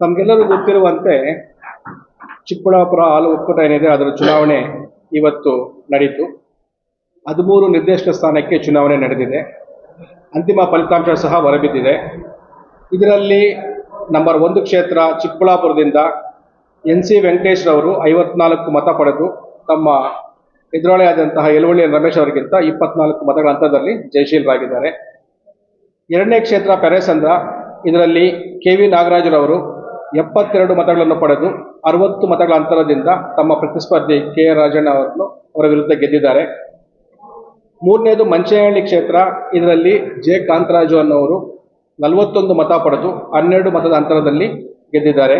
ತಮಗೆಲ್ಲರೂ ಗೊತ್ತಿರುವಂತೆ ಚಿಕ್ಕಬಳ್ಳಾಪುರ ಹಾಲು ಒಕ್ಕೂಟ ಏನಿದೆ, ಅದರ ಚುನಾವಣೆ ಇವತ್ತು ನಡೀತು. ಹದಿಮೂರು ನಿರ್ದೇಶಕ ಸ್ಥಾನಕ್ಕೆ ಚುನಾವಣೆ ನಡೆದಿದೆ. ಅಂತಿಮ ಫಲಿತಾಂಶ ಸಹ ಹೊರಬಿದ್ದಿದೆ. ಇದರಲ್ಲಿ ನಂಬರ್ ಒಂದು ಕ್ಷೇತ್ರ ಚಿಕ್ಕಬಳ್ಳಾಪುರದಿಂದ ಎನ್ ಸಿ ವೆಂಕಟೇಶ್ರವರು ಐವತ್ನಾಲ್ಕು ಮತ ಪಡೆದು ತಮ್ಮ ಎದುರಾಳಿಯಾದಂತಹ ಯಲವಳ್ಳಿ ರಮೇಶ್ ಅವರಿಗಿಂತ ಇಪ್ಪತ್ನಾಲ್ಕು ಮತಗಳ ಹಂತದಲ್ಲಿ ಜಯಶೀಲರಾಗಿದ್ದಾರೆ. ಎರಡನೇ ಕ್ಷೇತ್ರ ಪೆರೇಸಂದ್ರ, ಇದರಲ್ಲಿ ಕೆ ವಿ ನಾಗರಾಜರವರು ಎಪ್ಪತ್ತೆರಡು ಮತಗಳನ್ನು ಪಡೆದು ಅರವತ್ತು ಮತಗಳ ಅಂತರದಿಂದ ತಮ್ಮ ಪ್ರತಿಸ್ಪರ್ಧಿ ಕೆ ರಾಜಣ್ಣ ಅವರನ್ನು ಅವರ ವಿರುದ್ಧ ಗೆದ್ದಿದ್ದಾರೆ. ಮೂರನೇದು ಮಂಚೇಹಳ್ಳಿ ಕ್ಷೇತ್ರ. ಇದರಲ್ಲಿ ಜೆ ಕಾಂತರಾಜು ಅನ್ನೋರು ನಲವತ್ತೊಂದು ಮತ ಪಡೆದು ಹನ್ನೆರಡು ಮತದ ಅಂತರದಲ್ಲಿ ಗೆದ್ದಿದ್ದಾರೆ.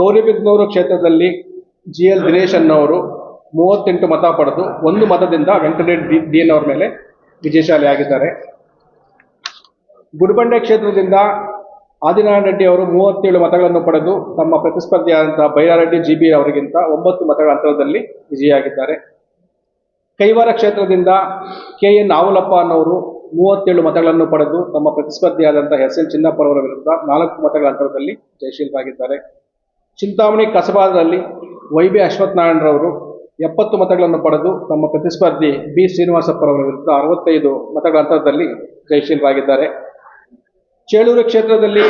ಗೌರಿಬಿದ್ನೂರು ಕ್ಷೇತ್ರದಲ್ಲಿ ಜಿ ಎಲ್ ದಿನೇಶ್ ಅನ್ನೋರು ಮೂವತ್ತೆಂಟು ಮತ ಪಡೆದು ಒಂದು ಮತದಿಂದ ವೆಂಕಟರೆಡ್ಡಿ ಡಿ ಎನ್ ಅವರ ಮೇಲೆ ವಿಜಯಶಾಲಿಯಾಗಿದ್ದಾರೆ ಗುಡಿಬಂಡೆ ಕ್ಷೇತ್ರದಿಂದ ಆದಿನಾರಾಯಣ ರೆಡ್ಡಿ ಅವರು ಮೂವತ್ತೇಳು ಮತಗಳನ್ನು ಪಡೆದು ತಮ್ಮ ಪ್ರತಿಸ್ಪರ್ಧಿಯಾದಂತಹ ಬೈರಾರೆಡ್ಡಿ ಜಿ ಬಿ ಅವರಿಗಿಂತ ಒಂಬತ್ತು ಮತಗಳ ಅಂತರದಲ್ಲಿ ವಿಜಯಿಯಾಗಿದ್ದಾರೆ. ಕೈವಾರ ಕ್ಷೇತ್ರದಿಂದ ಕೆ ಎನ್ ಆವುಲಪ್ಪ ಅನ್ನೋರು ಮೂವತ್ತೇಳು ಮತಗಳನ್ನು ಪಡೆದು ತಮ್ಮ ಪ್ರತಿಸ್ಪರ್ಧಿಯಾದಂತಹ ಎಸ್ ಚಿನ್ನಪ್ಪ ಚಿನ್ನಪ್ಪರವರ ವಿರುದ್ಧ ನಾಲ್ಕು ಮತಗಳ ಅಂತರದಲ್ಲಿ ಜಯಶೀಲರಾಗಿದ್ದಾರೆ. ಚಿಂತಾಮಣಿ ಕಸಬಾದಲ್ಲಿ ವೈ ಬಿ ಅಶ್ವತ್ಥನಾರಾಯಣರವರು ಎಪ್ಪತ್ತು ಮತಗಳನ್ನು ಪಡೆದು ತಮ್ಮ ಪ್ರತಿಸ್ಪರ್ಧಿ ಬಿ ಶ್ರೀನಿವಾಸಪ್ಪರವರ ವಿರುದ್ಧ ಅರವತ್ತೈದು ಮತಗಳ ಅಂತರದಲ್ಲಿ ಜಯಶೀಲರಾಗಿದ್ದಾರೆ. ಚೇಳೂರು ಕ್ಷೇತ್ರದಲ್ಲಿ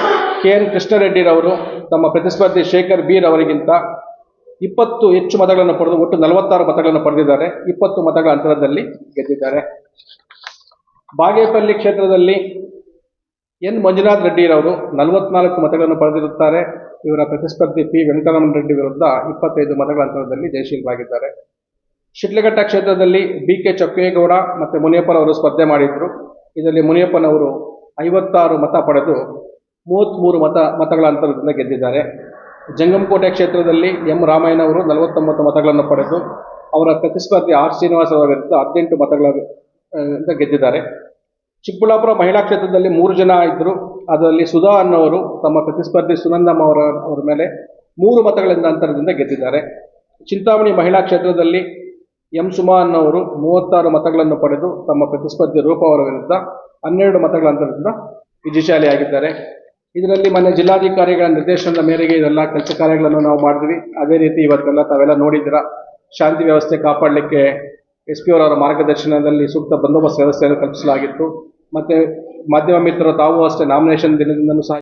ಕೆ ಎನ್ ಕೃಷ್ಣರೆಡ್ಡಿರವರು ತಮ್ಮ ಪ್ರತಿಸ್ಪರ್ಧಿ ಶೇಖರ್ ಬೀರ್ ಅವರಿಗಿಂತ ಇಪ್ಪತ್ತು ಹೆಚ್ಚು ಮತಗಳನ್ನು ಪಡೆದು ಒಟ್ಟು ನಲವತ್ತಾರು ಮತಗಳನ್ನು ಪಡೆದಿದ್ದಾರೆ. ಇಪ್ಪತ್ತು ಮತಗಳ ಅಂತರದಲ್ಲಿ ಗೆದ್ದಿದ್ದಾರೆ. ಬಾಗೇಪಲ್ಲಿ ಕ್ಷೇತ್ರದಲ್ಲಿ ಎನ್ ಮಂಜುನಾಥ್ ರೆಡ್ಡಿರವರು ನಲವತ್ನಾಲ್ಕು ಮತಗಳನ್ನು ಪಡೆದಿರುತ್ತಾರೆ. ಇವರ ಪ್ರತಿಸ್ಪರ್ಧಿ ಪಿ ವೆಂಕಟರಮಣ ರೆಡ್ಡಿ ವಿರುದ್ಧ ಇಪ್ಪತ್ತೈದು ಮತಗಳ ಅಂತರದಲ್ಲಿ ಜಯಶೀಲರಾಗಿದ್ದಾರೆ ಶಿಡ್ಲಘಟ್ಟ ಕ್ಷೇತ್ರದಲ್ಲಿ ಬಿ ಕೆ ಚೊಕ್ಕೇಗೌಡ ಮತ್ತು ಮುನಿಯಪ್ಪನವರು ಸ್ಪರ್ಧೆ ಮಾಡಿದ್ರು. ಇದರಲ್ಲಿ ಮುನಿಯಪ್ಪನವರು ಐವತ್ತಾರು ಮತ ಪಡೆದು ಮೂವತ್ತ್ಮೂರು ಮತ ಮತಗಳ ಅಂತರದಿಂದ ಗೆದ್ದಿದ್ದಾರೆ. ಜಂಗಮಕೋಟೆ ಕ್ಷೇತ್ರದಲ್ಲಿ ಎಂ ರಾಮಯ್ಯನವರು ನಲವತ್ತೊಂಬತ್ತು ಮತಗಳನ್ನು ಪಡೆದು ಅವರ ಪ್ರತಿಸ್ಪರ್ಧಿ ಆರ್ ಶ್ರೀನಿವಾಸ್ ಅವರ ವಿರುದ್ಧ ಹದಿನೆಂಟು ಮತಗಳ ಗೆದ್ದಿದ್ದಾರೆ. ಚಿಕ್ಕಬಳ್ಳಾಪುರ ಮಹಿಳಾ ಕ್ಷೇತ್ರದಲ್ಲಿ ಮೂರು ಜನ ಇದ್ದರು. ಅದರಲ್ಲಿ ಸುಧಾ ಅನ್ನೋರು ತಮ್ಮ ಪ್ರತಿಸ್ಪರ್ಧಿ ಸುನಂದಮ್ಮ ಅವರ ಅವರ ಮೇಲೆ ಮೂರು ಮತಗಳಿಂದ ಅಂತರದಿಂದ ಗೆದ್ದಿದ್ದಾರೆ. ಚಿಂತಾಮಣಿ ಮಹಿಳಾ ಕ್ಷೇತ್ರದಲ್ಲಿ ಎಂ ಸುಮಾ ಅನ್ನೋರು ಮೂವತ್ತಾರು ಮತಗಳನ್ನು ಪಡೆದು ತಮ್ಮ ಪ್ರತಿಸ್ಪರ್ಧಿ ರೂಪ ಅವರ ವಿರುದ್ಧ ಹನ್ನೆರಡು ಮತಗಳ ಅಂತರದಿಂದ ವಿಜಯಶಾಲಿಯಾಗಿದ್ದಾರೆ ಇದರಲ್ಲಿ ಮೊನ್ನೆ ಜಿಲ್ಲಾಧಿಕಾರಿಗಳ ನಿರ್ದೇಶನದ ಮೇರೆಗೆ ಇದೆಲ್ಲ ಕೆಲಸ ಕಾರ್ಯಗಳನ್ನು ನಾವು ಮಾಡಿದ್ವಿ. ಅದೇ ರೀತಿ ಇವತ್ತೆಲ್ಲ ತಾವೆಲ್ಲ ನೋಡಿದ್ದೀರಾ? ಶಾಂತಿ ವ್ಯವಸ್ಥೆ ಕಾಪಾಡಲಿಕ್ಕೆ ಎಸ್ ಪಿ ಅವರ ಮಾರ್ಗದರ್ಶನದಲ್ಲಿ ಸೂಕ್ತ ಬಂದೋಬಸ್ತ್ ವ್ಯವಸ್ಥೆಯನ್ನು ಕಲ್ಪಿಸಲಾಗಿತ್ತು. ಮತ್ತು ಮಾಧ್ಯಮ ಮಿತ್ರರು ತಾವು ಅಷ್ಟೇ ನಾಮಿನೇಷನ್ ದಿನದಿಂದಲೂ ಸಹ